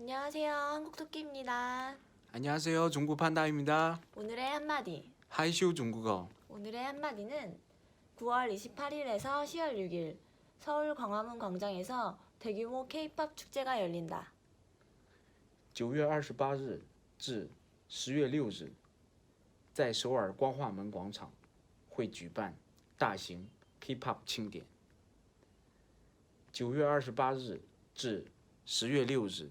안녕하세요. 한국토끼입니다. 안녕하세요. 중국 판다입니다. 오늘의 한마디. 하이쇼 중국어. 오늘의 한마디는 9월 28일에서 10월 6일 서울 광화문 광장에서 대규모 K-팝 축제가 열린다. 九月二十八日至十月六日，在首尔光化门广场会举办大型 K-pop 庆典。九月二十八日至十月六日，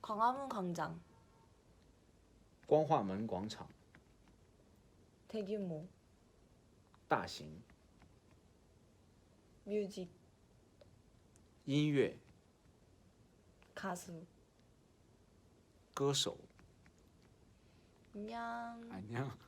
광화문 광장 光化门广场 대규모 大型 뮤직 音乐 가수 歌手。 안녕. 안녕.